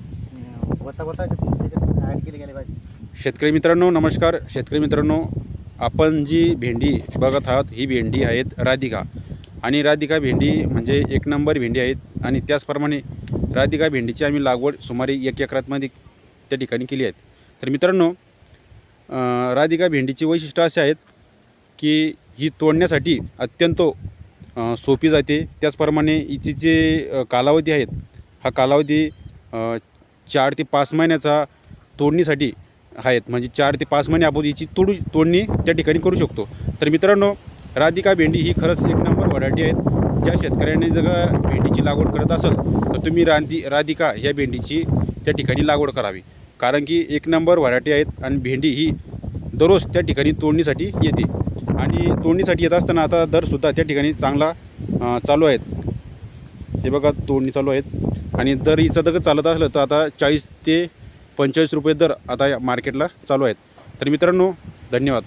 त्याच्यात ॲड पाहिजे. शेतकरी मित्रांनो नमस्कार. शेतकरी मित्रांनो आपण जी भेंडी बघत आहात ही भेंडी आहेत राधिका. आणि राधिका भेंडी म्हणजे एक नंबर भेंडी आहेत. आणि त्याचप्रमाणे राधिका भेंडीची आम्ही लागवड सुमारे एक एकरातमध्ये त्या ठिकाणी केली आहेत तर मित्रांनो अं, राधिका भेंडीची वैशिष्ट्य असे आहेत की ही तोडण्यासाठी अत्यंत अं, सोपी जाते. त्याचप्रमाणे हिची जे अं, कालावधी आहेत हा कालावधी चार ते पाच महिन्याचा तोडणीसाठी आहेत. म्हणजे चार ते पाच महिने आपण याची तोडू तोडणी त्या ठिकाणी करू शकतो. तर मित्रांनो राधिका भेंडी ही खरंच एक नंबर व्हरायटी आहेत. ज्या शेतकऱ्यांनी जर भेंडीची लागवड करत असाल तर तुम्ही राधी राधिका या भेंडीची त्या ठिकाणी लागवड करावी. कारण की एक नंबर व्हरायटी आहेत आणि भेंडी ही दररोज त्या ठिकाणी तोडणीसाठी येते. आणि तोडणीसाठी येत असताना आता दरसुद्धा त्या ठिकाणी चांगला चालू आहेत. हे बघा तोडणी चालू आहेत. आणि दर हिचं जर चालत असलं तर आता चाळीस ते पंचेचाळीस रुपये दर आता या मार्केटला चालू आहेत. तर मित्रांनो धन्यवाद.